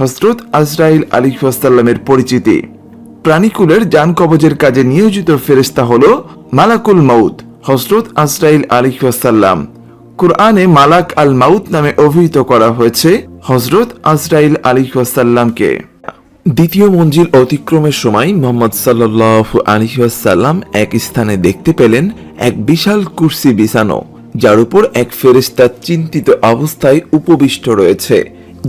হজরত আজরাইল আলী ওয়াসাল্লামের পরিচিতি। প্রাণীকুলের যান কবজের কাজে নিয়োজিত ফেরেস্তা হল মালাকুল মাউদ হজরত আজরাইল আলী ওয়াসাল্লাম। কুরআনে মালাক আল মাউত নামে অভিহিত করা হয়েছে হজরত আজরাইল আলী ওয়াসাল্লামকে। দ্বিতীয় মঞ্জিল অতিক্রমের সময় মোহাম্মদ সাল্লাহ আলিহাসাল্লাম এক স্থানে দেখতে পেলেন এক বিশাল কুর্সি বিছানো, যার উপর এক ফেরেস্তা চিন্তিত অবস্থায় উপবিষ্ট রয়েছে।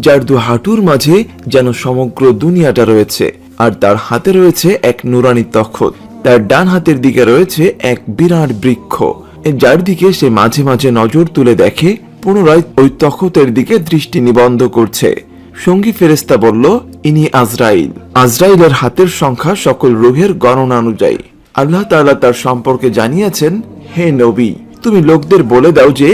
যার দু হাঁটুর মাঝে যেন সমগ্র দুনিয়াটা রয়েছে, আর তার হাতে রয়েছে এক নুরানি তখত। তার ডান হাতের দিকে রয়েছে এক বিরাট বৃক্ষ। যার দিকে সে মাঝে মাঝে নজর তুলে দেখে, পুনরায় ওই তখতের দিকে দৃষ্টি নিবন্ধ করছে। সঙ্গী ফেরেস্তা বলল, ইনি আজরাইল। আজরাইলের হাতের সংখ্যা সকল রুহের গণনা অনুযায়ী। আল্লাহ তাআলা তার সম্পর্কে জানিয়েছেন, হে নবী, তুমি লোকদের বলে দাও যে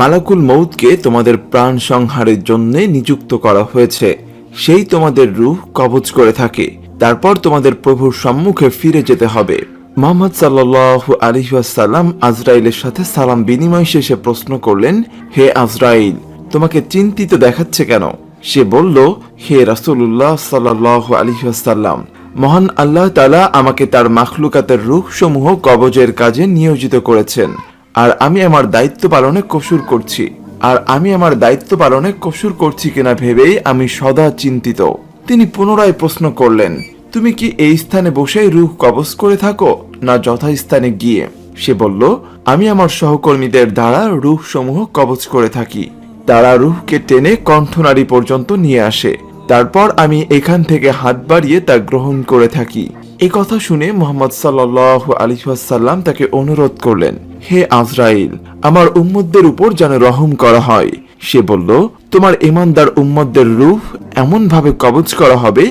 মালাকুল মৌতকে তোমাদের প্রাণ সংহারের জন্য নিযুক্ত করা হয়েছে। সেই তোমাদের রূহ কবজ করে থাকে। তারপর তোমাদের প্রভুর সম্মুখে ফিরে যেতে হবে। মোহাম্মদ সাল্লাহ আলহাসাল্লাম আজরাইলের সাথে সালাম বিনিময় শেষে প্রশ্ন করলেন, হে আজরাইল, তোমাকে চিন্তিত দেখাচ্ছে কেন? সে বলল, হে রাসূলুল্লাহ সাল্লাহ আলহাসাল্লাম মহান আল্লাহ তালা আমাকে তার মাখলুকাতের রূহ সমূহ কবজের কাজে নিয়োজিত করেছেন। আর আমি আমার দায়িত্ব পালনে কসুর করছি। আর আমি আমার দায়িত্ব পালনে কসুর করছি কিনা ভেবেই আমি সদা চিন্তিত। তিনি পুনরায় প্রশ্ন করলেন, তুমি কি এই স্থানে বসেই রূহ কবজ করে থাকো, না যথাস্থানে গিয়ে? সে বলল, আমি আমার সহকর্মীদের দ্বারা রূহ সমূহ কবজ করে থাকি। তারা রুহকে টেনে কণ্ঠনারী পর্যন্ত নিয়ে আসে। তারপর আমি এখান থেকে হাত বাড়িয়ে তা গ্রহণ করে থাকি। এ কথা শুনে মোহাম্মদ সাল্লাহ আলিহাসাল্লাম তাকে অনুরোধ করলেন, হে আজরাইল, আমার উম্মতদের উপর যেন রহম করা হয়। সে বলল, তোমার ইমানদার উম্মতদের রূহ এমন ভাবে কবজ করা হবে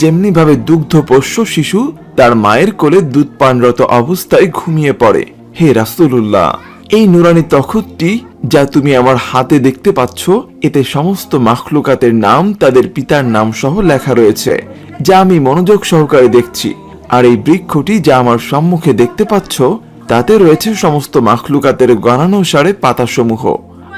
যেমনি ভাবে দুগ্ধ পোষ্য শিশু তার মায়ের কোলে দুধ পানরত অবস্থায় ঘুমিয়ে পড়ে। হে রাসূলুল্লাহ, এই নুরানি তখতটি যা তুমি আমার হাতে দেখতে পাচ্ছ, এতে সমস্ত মাখলুকাতের নাম তাদের পিতার নাম সহ লেখা রয়েছে, যা আমি মনোযোগ সহকারে দেখছি। আর এই বৃক্ষটি যা আমার সম্মুখে দেখতে পাচ্ছ, তাতে রয়েছে সমস্ত মাখলুকাতের গণানুসারে পাতাসমূহ।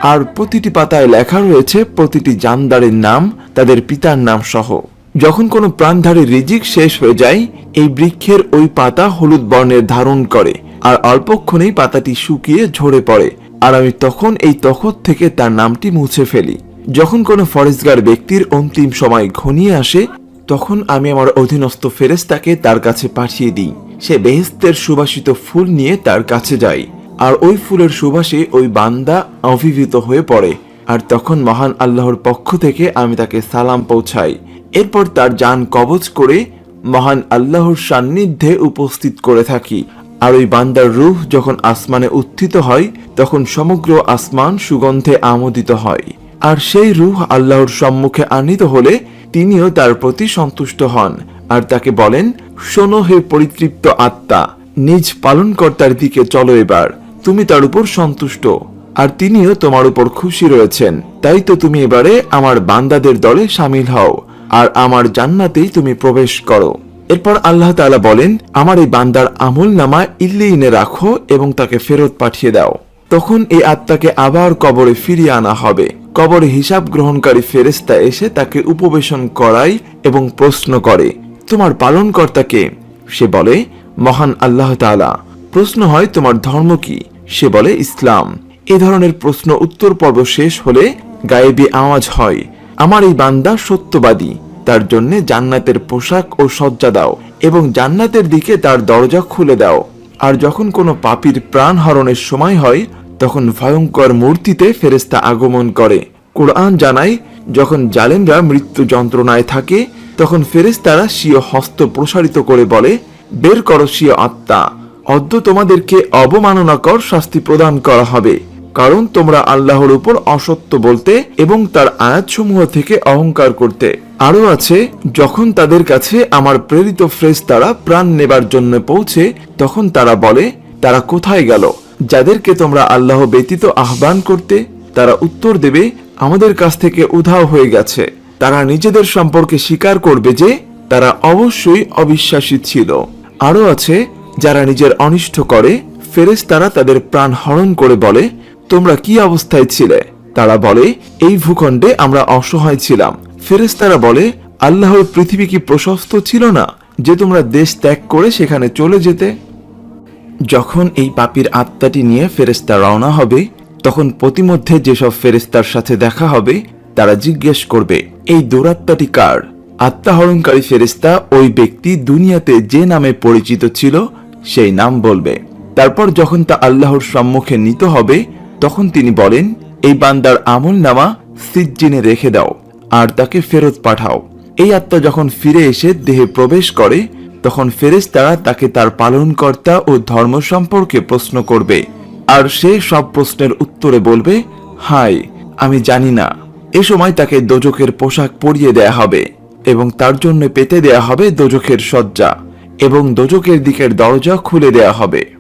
আর প্রতিটি পাতায় লেখা রয়েছে প্রতিটি জানদারের নাম, তাদের পিতার নাম সহ। যখন কোনো প্রাণধারী রিজিক শেষ হয়ে যায়, এই বৃক্ষের ওই পাতা হলুদ বর্ণের ধারণ করে, আর অল্পক্ষণেই পাতাটি শুকিয়ে ঝরে পড়ে। আর আমি তখন এই তখত থেকে তার নামটি মুছে ফেলি। যখন কোনো ফরেস্টগার ব্যক্তির অন্তিম সময় ঘনিয়ে আসে তখন আমি আমার অধীনস্থ ফেরেস্তাকে তার কাছে পাঠিয়ে দিই। সে বেহেস্তের সুবাসিত ফুল নিয়ে তার কাছে যায়। আর ওই ফুলের সুবাসে ওই বান্দা অভিভূত হয়ে পড়ে। আর তখন মহান আল্লাহর পক্ষ থেকে আমি তাকে সালাম পৌঁছাই। এরপর তার যান কবজ করে মহান আল্লাহর সান্নিধ্যে উপস্থিত করে থাকি। আর ওই বান্দার রূহ যখন আসমানে উত্থিত হয়, তখন সমগ্র আসমান সুগন্ধে আমোদিত হয়। আর সেই রূহ আল্লাহর সম্মুখে আনিত হলে তিনিও তার প্রতি সন্তুষ্ট হন আর তাকে বলেন, শোনো হে পরিতৃপ্ত আত্মা, নিজ পালনকর্তার দিকে চলো এবার। তুমি তার উপর সন্তুষ্ট। আর তিনিও তোমার উপর খুশি রয়েছেন। তাই তো তুমি এবারে আমার বান্দাদের দলে সামিল হও আর আমার জান্নাতেই তুমি প্রবেশ করো। এরপর আল্লাহ তাআলা বলেন, আমার এই বান্দার আমল নামা ইল্লিনে রাখো এবং তাকে ফেরত পাঠিয়ে দাও। তখন এই আত্মাকে আবার কবরে ফিরিয়ে আনা হবে। কবরে হিসাব গ্রহণকারী ফেরেস্তা এসে তাকে উপবেশন করায় এবং প্রশ্ন করে, তোমার পালনকর্তাকে সে বলে, মহান আল্লাহ তাআলা। প্রশ্ন হয়, তোমার ধর্ম কি? সে বলে, ইসলাম। এ ধরনের প্রশ্ন উত্তর পর্ব শেষ হলে গায়েবী আওয়াজ হয়, আমার এই বান্দা সত্যবাদী, তার জন্য জান্নাতের পোশাক ও সজ্জা দাও এবং জান্নাতের দিকে তার দরজা খুলে দাও। আর যখন কোনো পাপীর প্রাণ হরণের সময় হয় তখন ভয়ঙ্কর মূর্তিতে ফেরেস্তা আগমন করে। কোরআন জানায়, যখন জালেমরা মৃত্যু যন্ত্রণায় থাকে, তখন ফেরেস্তারা স্বীয় হস্ত প্রসারিত করে বলে, বের করো স্বীয় আত্মা অদ্য তোমাদেরকে অবমাননাকর শাস্তি প্রদান করা হবে। কারণ তোমরা আল্লাহর উপর অসত্য বলতে এবং তার আয়াতসমূহ থেকে অহংকার করতে। আরও আছে, যখন তাদের কাছে আমার প্রেরিত ফ্রেজ তারা প্রাণ নেবার জন্য পৌঁছে, তখন তারা বলে, তারা কোথায় গেল? যাদেরকে তোমরা আল্লাহ ব্যতীত আহ্বান করতে, তারা উত্তর দেবে, আমাদের কাছ থেকে উধাও হয়ে গেছে। তারা নিজেদের সম্পর্কে স্বীকার করবে যে, তারা অবশ্যই অবিশ্বাসী ছিল। আরও আছে, যারা নিজের অনিষ্ট করে ফেরেস তারা তাদের প্রাণ হরণ করে বলে, তোমরা কি অবস্থায় ছিলে? তারা বলে, এই ভূখণ্ডে আমরা অসহায় ছিলাম। ফেরেশতারা বলে, আল্লাহর পৃথিবী কি প্রশস্ত ছিল না যে তোমরা দেশ ত্যাগ করে সেখানে চলে যেতে? যখন এই পাপীর আত্মাটি নিয়ে ফেরেস্তা রওনা হবে, তখন প্রতিমধ্যে যেসব ফেরেস্তার সাথে দেখা হবে, তারা জিজ্ঞেস করবে, এই দৌরাত্মাটি কার? আত্মাহরণকারী ফেরেস্তা ওই ব্যক্তি দুনিয়াতে যে নামে পরিচিত ছিল, সেই নাম বলবে। তারপর যখন তা আল্লাহর সম্মুখে নিত হবে, তখন তিনি বলেন, এই বান্দার আমল নামা সিজ্জিনে রেখে দাও, আর তাকে ফেরত পাঠাও। এই আত্মা যখন ফিরে এসে দেহে প্রবেশ করে তখন ফেরেশতারা তাকে তার পালনকর্তা ও ধর্ম সম্পর্কে প্রশ্ন করবে। আর সে সব প্রশ্নের উত্তরে বলবে, হাই, আমি জানি না। এ সময় তাকে দোজকের পোশাক পরিয়ে দেয়া হবে এবং তার জন্য পেতে দেয়া হবে দোজকের শয্যা এবং দোজকের দিকের দরজা খুলে দেয়া হবে।